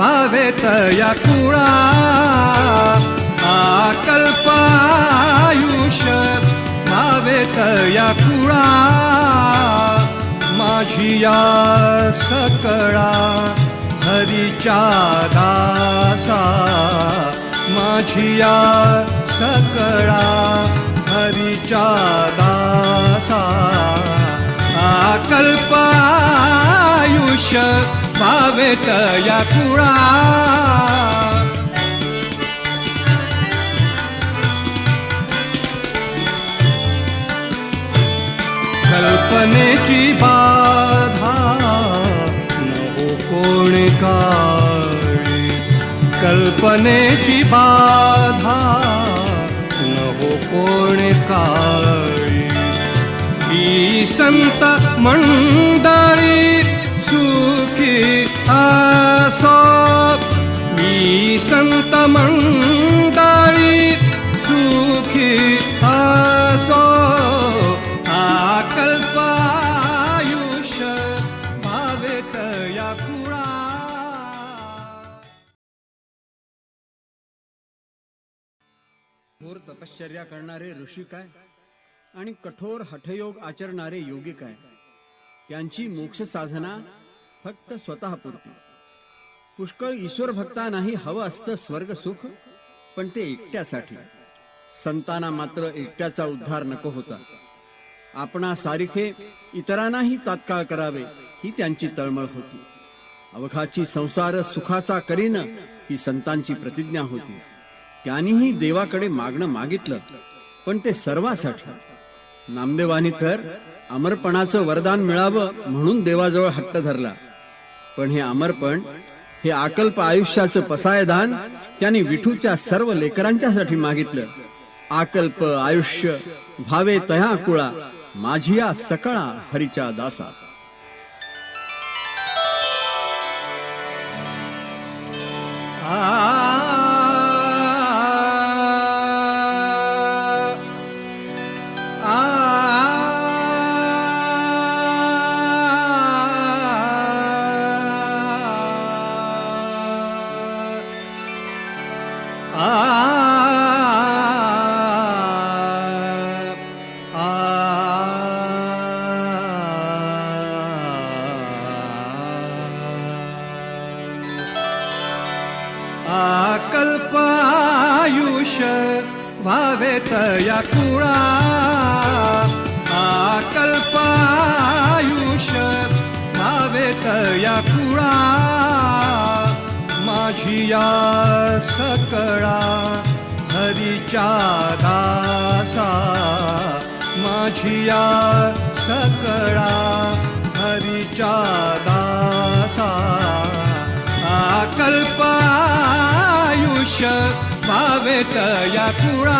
आयुष्य भावेत या कुळा आकल्पायुष्य भावेत या कुळा. माझी या सकळा हरीच्या दासा माझी या सकळा हरीच्या दासा. आकल्पायुष्य भावेत या कुळा कल्पनेची बाधा नको कोण काळी कल्पनेची बाधा नको कोण काळी ही संत मंडळी सू असो मी संत मंडळी सुखी असो. भावेत या तपश्चर्या करणारे ऋषी काय? आणि कठोर हठयोग आचरणारे योगी काय? त्यांची मोक्ष साधना फक्त स्वतः पुरती पुष्कळ ईश्वर भक्तांनाही हवं असतं स्वर्ग सुख पण ते एकट्यासाठी. संतांना मात्र एकट्याचा उद्धार नको होता. आपणा सारिखे इतरांनाही तात्काळ करावे ही त्यांची तळमळ होती. अवघाची संसार सुखाचा करीन ही संतांची प्रतिज्ञा होती. त्यांनीही देवाकडे मागणं मागितलं पण ते सर्वासाठी. नामदेवानी तर अमरपणाचं वरदान मिळावं म्हणून देवाजवळ हट्ट धरला. पण हे अमरपण हे आकल्प आयुष्याचं पसायदान त्यांनी विठूच्या सर्व लेकरांच्यासाठी मागितलं. आकल्प आयुष्य भावे तया कुळा माझिया सकळा हरिचा दासा. या कुळा आकल्पायुष्य भावेत या कुळा. माझी या सकळा हरीच्या दासा माझी या सकळा हरीच्या दासा. आकल्पायुष्य भावेत या कुळा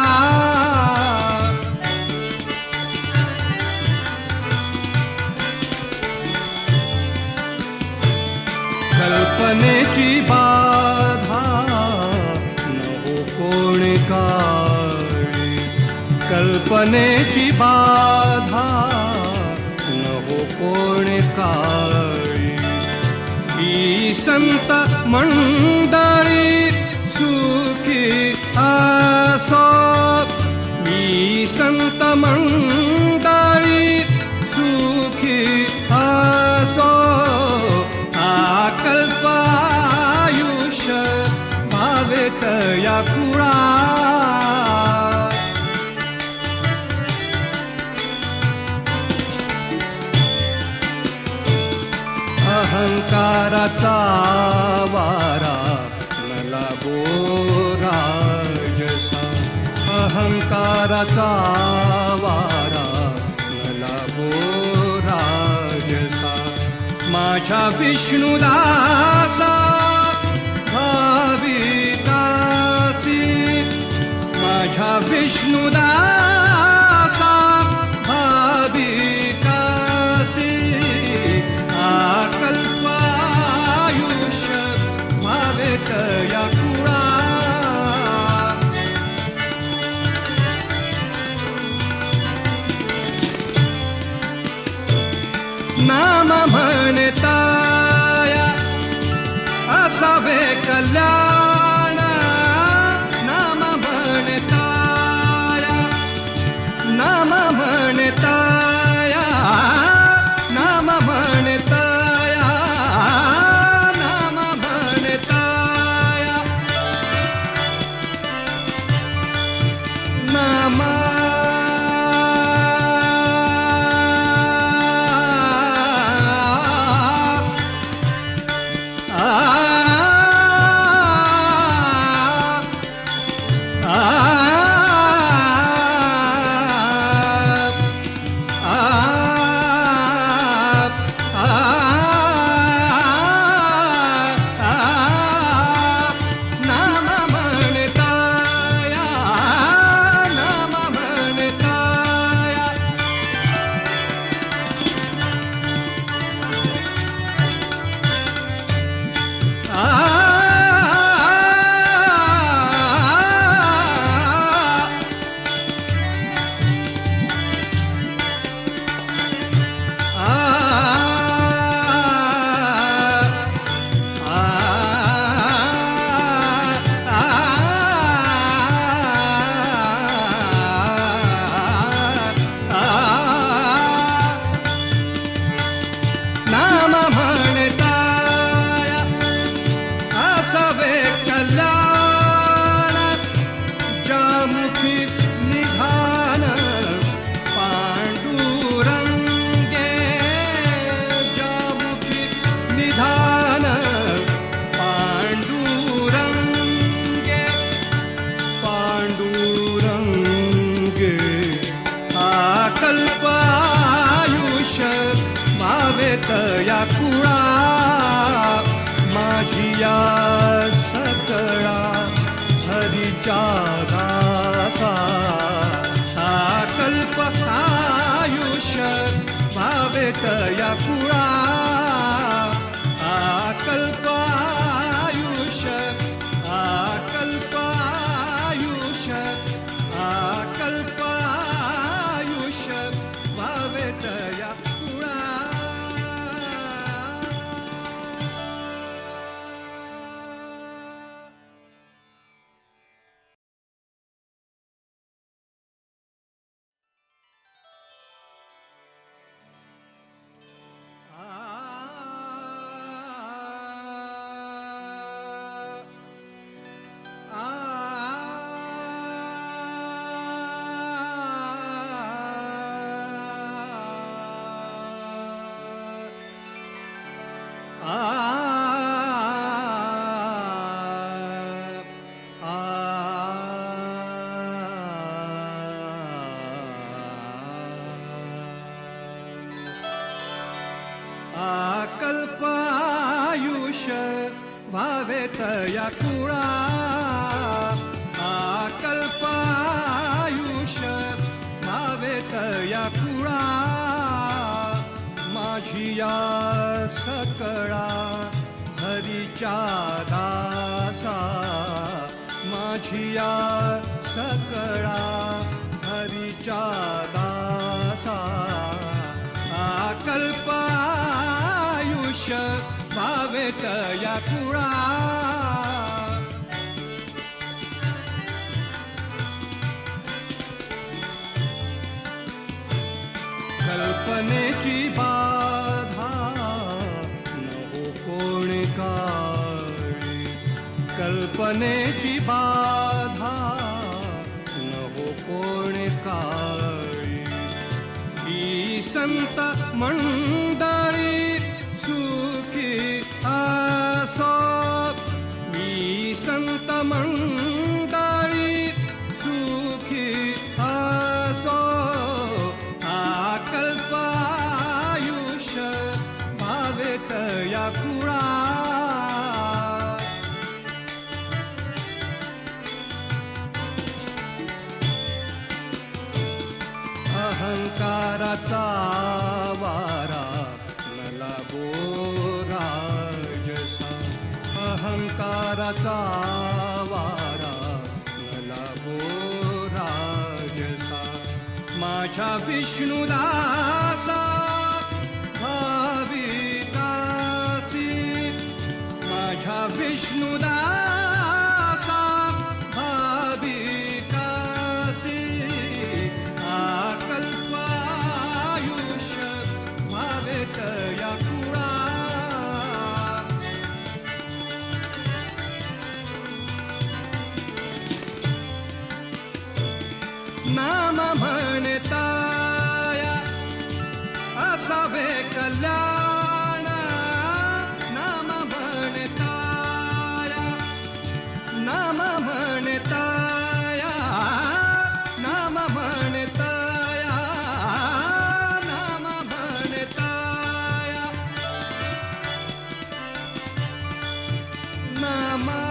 कल्पनेची बाधा नको कोण काळी कल्पनेची बाधा नको कोण काळी ही संत मंडळी सुखी असो मी संत मंडळी सुखी असो आकल्पायुष्य भावेत या पुरा. अहंकाराचा वारा तो राजसा अहंकाराचा वारा मला हो बोराजसा माझ्या विष्णुदासा भाविकासी माझ्या विष्णुदास. आकल्पायुष भावेत या कुळा आकल्पायुष भावेत या कुळा. माझी या सकळा हरीच्या दासा माझी या सकळा हरीच्या दासा आकल्प आयुष या कुळा. कल्पनेची बाधा नको कोण काळी कल्पनेची बाधा नको कोण काळी ही संत मंडळी माझ्या विष्णुदासा भावितासी माझ्या विष्णुदासा भावितासी आकल्पायुष भावितया कुळा नामा असावे कल्याण नाम म्हणताया नाम म्हणताया नाम म्हणताया नाम म्हणताया नामा नाम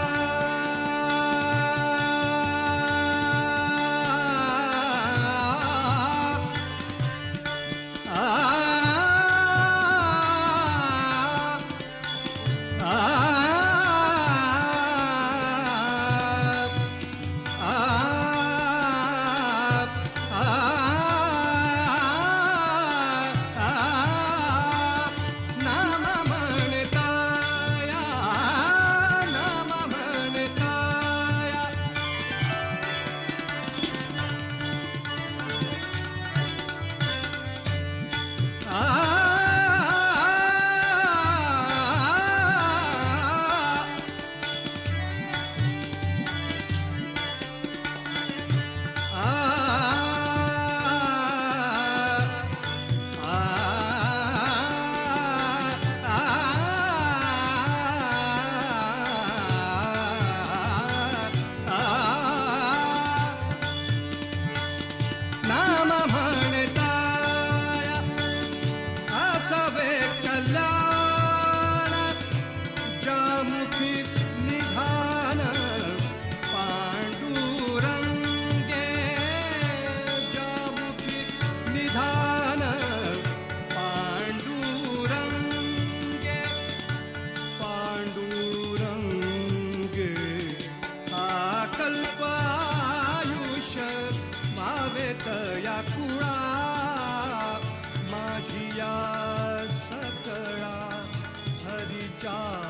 कुळा माझी या सकळा हरीच्या